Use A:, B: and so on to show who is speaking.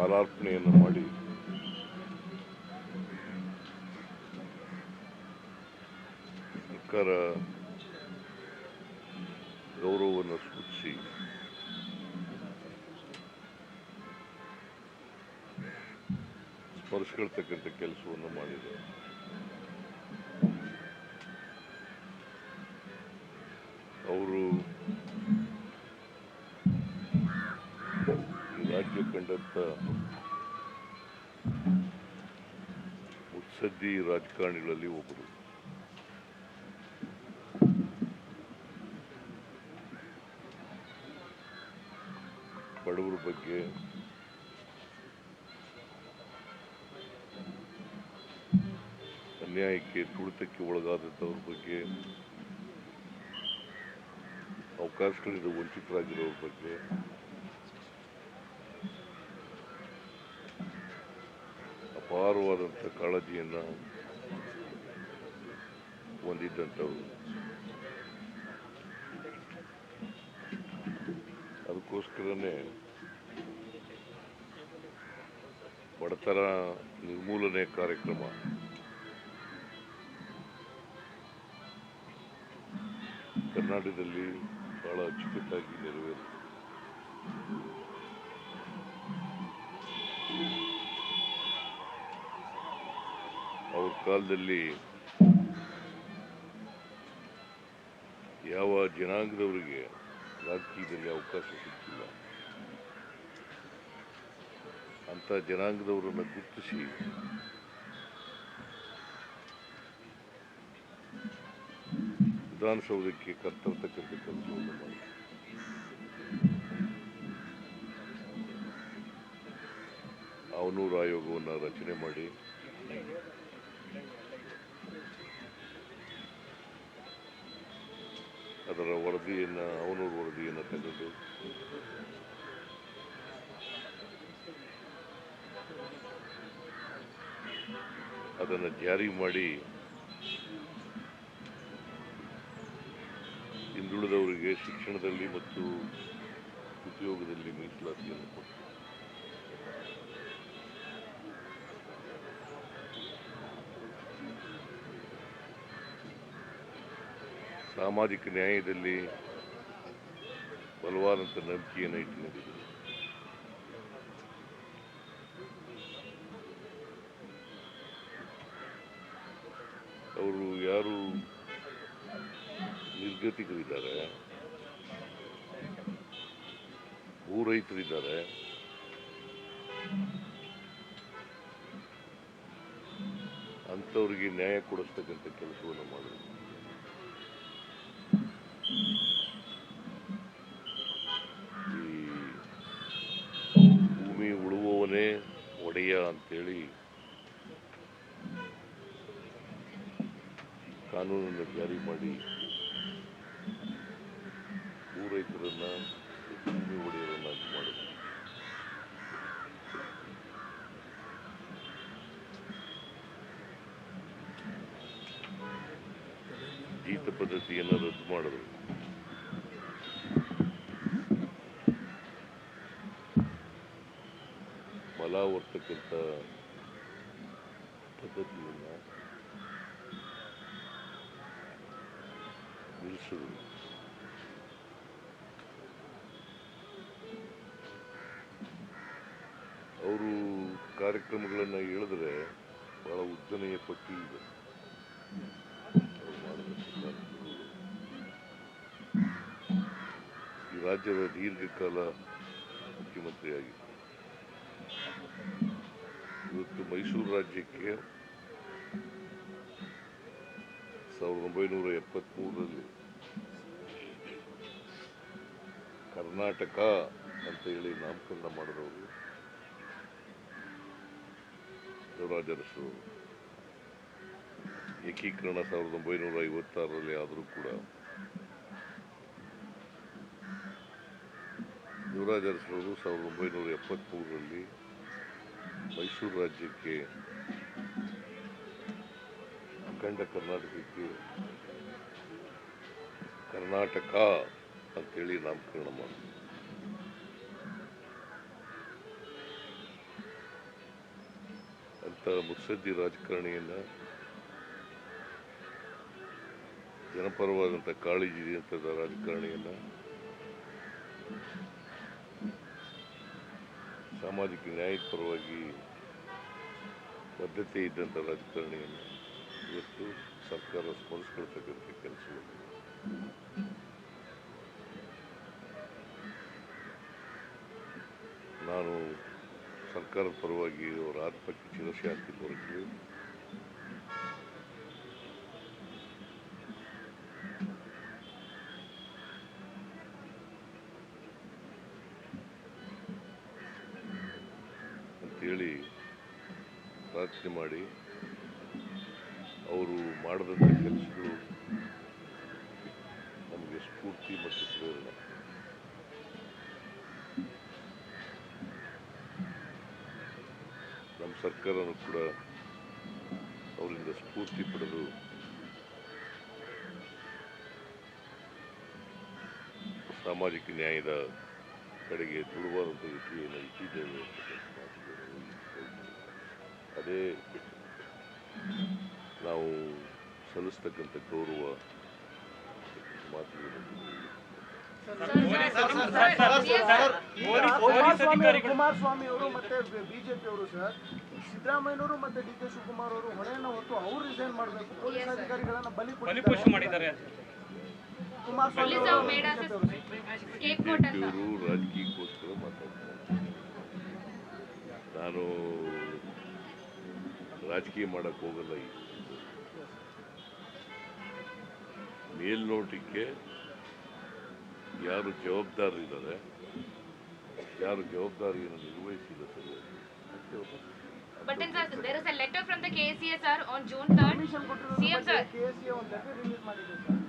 A: ಮಾಲಾರ್ಪಣೆಯನ್ನು ಮಾಡಿ. ಸರ್ಕಾರ ಗೌರವವನ್ನು ಸೂಚಿಸಿ. ಸ್ಪರ್ಶಿಕೊಳ್ತಕ್ಕಂಥ ಕೆಲಸವನ್ನು ಮಾಡಿದೆ. ರಾಜ್ಯ ಕಂಡಂಥ ಮುತ್ಸದ್ದಿ ರಾಜಕಾರಣಿಗಳಲ್ಲಿ ಒಬ್ಬರು. ಬಡವರ ಬಗ್ಗೆ ಅನ್ಯಾಯಕ್ಕೆ ತುಳಿತಕ್ಕೆ ಒಳಗಾದಂಥವ್ರ ಬಗ್ಗೆ ಅವಕಾಶಗಳಿಂದ ವಂಚಿತರಾಗಿರೋರ ಬಗ್ಗೆ ಅಪಾರವಾದಂಥ ಕಾಳಜಿಯನ್ನು ಹೊಂದಿದ್ದಂಥವ್ರು. ಅದಕ್ಕೋಸ್ಕರನೇ ಬಡತನ ನಿರ್ಮೂಲನೆ ಕಾರ್ಯಕ್ರಮ ಕರ್ನಾಟಕದಲ್ಲಿ ಬಹಳ ಅಚ್ಚುಕಟ್ಟಾಗಿ ನೆರವೇರಿತು. ಕಾಲದಲ್ಲಿ ಯಾವ ಜನಾಂಗದವರಿಗೆ ರಾಜಕೀಯದಲ್ಲಿ ಅವಕಾಶ ಸಿಗ್ತಿಲ್ಲ ಅಂತ ಜನಾಂಗದವರನ್ನು ಗುರುತಿಸಿ ವಿಧಾನಸೌಧಕ್ಕೆ ಕರ್ತರ್ತಕ್ಕಂಥ ಕೆಲಸವನ್ನು ಮಾಡಿ ಅವನೂರು ಆಯೋಗವನ್ನು ರಚನೆ ಮಾಡಿ ಅದರ ವರದಿಯನ್ನು ಅವನೂರು ವರದಿಯನ್ನು ತೆಗೆದು. ಅದನ್ನು ಜಾರಿ ಮಾಡಿ ಹಿಂದುಳಿದವರಿಗೆ ಶಿಕ್ಷಣದಲ್ಲಿ ಮತ್ತು ಉದ್ಯೋಗದಲ್ಲಿ ಮೀಸಲಾತಿಯನ್ನು ಕೊಟ್ಟು ಸಾಮಾಜಿಕ ನ್ಯಾಯದಲ್ಲಿ ಬಲವಾದಂಥ ನಂಬಿಕೆಯನ್ನು ಇಟ್ಟುಕೊಂಡಿದ್ದರು ಅವರು ಯಾರು ನಿರ್ಗತಿಕರಿದ್ದಾರೆ ಭೂ ರೈತರಿದ್ದಾರೆ ಅಂಥವ್ರಿಗೆ ನ್ಯಾಯ ಕೊಡಿಸ್ತಕ್ಕಂಥ ಕೆಲಸವನ್ನು ಮಾಡಿದ್ರು. ಈ ಭೂಮಿ ಉಳುವವನೇ ಒಡೆಯ ಅಂತೇಳಿ ಕಾನೂನನ್ನು ಜಾರಿ ಮಾಡಿ ಭೂ ರೈತರನ್ನ ಭೂಮಿ ಒಡೆಯರನ್ನಾಗಿ ಮಾಡಿದ್ರು ಜೀತ ಪದ್ಧತಿಯನ್ನು ರದ್ದು ಮಾಡಿದ್ರು ಫಲ ಹೊರ್ತಕ್ಕಂಥ ಪದ್ಧತಿಯನ್ನು ನಿಲ್ಲಿಸಿದ್ರು ಅವರು ಕಾರ್ಯಕ್ರಮಗಳನ್ನು ಹೇಳಿದ್ರೆ ಬಹಳ ಉದ್ದನೆಯ ಪಟ್ಟಿ ಇದೆ. ರಾಜ್ಯದ ದೀರ್ಘಕಾಲ ಮುಖ್ಯಮಂತ್ರಿಯಾಗಿದ್ದರು. ಇವತ್ತು ಮೈಸೂರು ರಾಜ್ಯಕ್ಕೆ ಸಾವಿರದ ಒಂಬೈನೂರ ಎಪ್ಪತ್ತ್ಮೂರರಲ್ಲಿ ಕರ್ನಾಟಕ ಅಂತ ಹೇಳಿ ನಾಮಕರಣ ಮಾಡಿದವರು ದೇವರಾಜ ಅರಸರು ಏಕೀಕರಣ ಸಾವಿರದ ಒಂಬೈನೂರ ಐವತ್ತಾರರಲ್ಲಿ ಆದರೂ ಕೂಡ ಯುವರಾಜ ಅರಸರವರು ಸಾವಿರದ ಒಂಬೈನೂರ ಎಪ್ಪತ್ತ್ಮೂರರಲ್ಲಿ ಮೈಸೂರು ರಾಜ್ಯಕ್ಕೆ ಅಖಂಡ ಕರ್ನಾಟಕಕ್ಕೆ ಕರ್ನಾಟಕ ಅಂತೇಳಿ ನಾಮಕರಣ ಮಾಡಿದ್ರು ಅಂತ ಮುತ್ಸದ್ದಿ ರಾಜಕಾರಣಿಯನ್ನು ಜನಪರವಾದಂಥ ಕಾಳಜಿ ಅಂತ ರಾಜಕಾರಣಿಯನ್ನು ಸಾಮಾಜಿಕ ನ್ಯಾಯದ ಪರವಾಗಿ ಬದ್ಧತೆ ಇದ್ದಂಥ ರಾಜಕಾರಣಿಯನ್ನು ಇವತ್ತು ಸರ್ಕಾರ ಸ್ಮರಿಸ್ಕೊಳ್ತಕ್ಕಂಥ ಕೆಲಸ. ನಾನು ಸರ್ಕಾರದ ಪರವಾಗಿ ಅವರ ಆತ್ಮಕ್ಕೆ ಚಿರಶಾಂತಿ ಕೋರಕ್ಕೆ ಅಂತೇಳಿ ಪ್ರಾರ್ಥನೆ ಮಾಡಿ. ಅವರು ಮಾಡಿದಂಥ ಕೆಲಸಗಳು ನಮಗೆ ಸ್ಫೂರ್ತಿ ಮತ್ತು ಪ್ರೇರಣೆ. ನಮ್ಮ ಸರ್ಕಾರನೂ ಕೂಡ ಅವರಿಂದ ಸ್ಫೂರ್ತಿ ಪಡೆದು ಸಾಮಾಜಿಕ ನ್ಯಾಯದ ಕಡೆಗೆ ದುರ್ವಾದಂಥ ರೀತಿಯನ್ನು ಇಟ್ಟಿದ್ದೇವೆ. ಅದೇ ನಾವು ಸಲ್ಲಿಸ್ತಕ್ಕಂಥ ಗೌರವ ಮಾತುಗಳನ್ನು
B: ಕುಮಾರಸ್ವಾಮಿ ಅವರು ಮತ್ತೆ ಬಿಜೆಪಿ ಅವರು ಸರ್ ಸಿದ್ದರಾಮಯ್ಯನವರು ಮತ್ತೆ ಡಿ ಕೆ ಶಿವಕುಮಾರ್ ಅವರು ಹೊಣೆಯನ್ನು ಹೊತ್ತು ಅವರು ರಿಸೈನ್ ಮಾಡಬೇಕು. ಪೊಲೀಸ್ ಅಧಿಕಾರಿಗಳನ್ನ ಬಲಿ
C: ಬಲಿಪಶು ಮಾಡಿದ್ದಾರೆ.
B: ಕುಮಾರಸ್ವಾಮಿ ಅವರು
A: ರಾಜಕೀಯಕ್ಕೋಸ್ಕರ ಮಾತಾಡ್ತಾರೆ ನಾನು ರಾಜಕೀಯ ಮಾಡಕ್ಕೆ ಹೋಗಲ್ಲ ಈಗ ಮೇಲ್ನೋಟಕ್ಕೆ ಯಾರು ಜವಾಬ್ದಾರರಿದ್ದಾರೆ? ಯಾರು ಜವಾಬ್ದಾರಿಯನ್ನು ನಿರ್ವಹಿಸಿಲ್ಲ ಸರ್? ಅಷ್ಟೇ ಅವ್ರನ್ನ
D: But then sir, there is a letter from the KCSR on June 3rd.
B: Permission ಕೊಟ್ಟಿರೋದ್ರ
D: CM
B: ಬಗ್ಗೆ
D: sir.
B: KSA ಒಂದು ಲೆಟರ್ ರಿಲೀಸ್ ಮಾಡಿದೆ ಸರ್.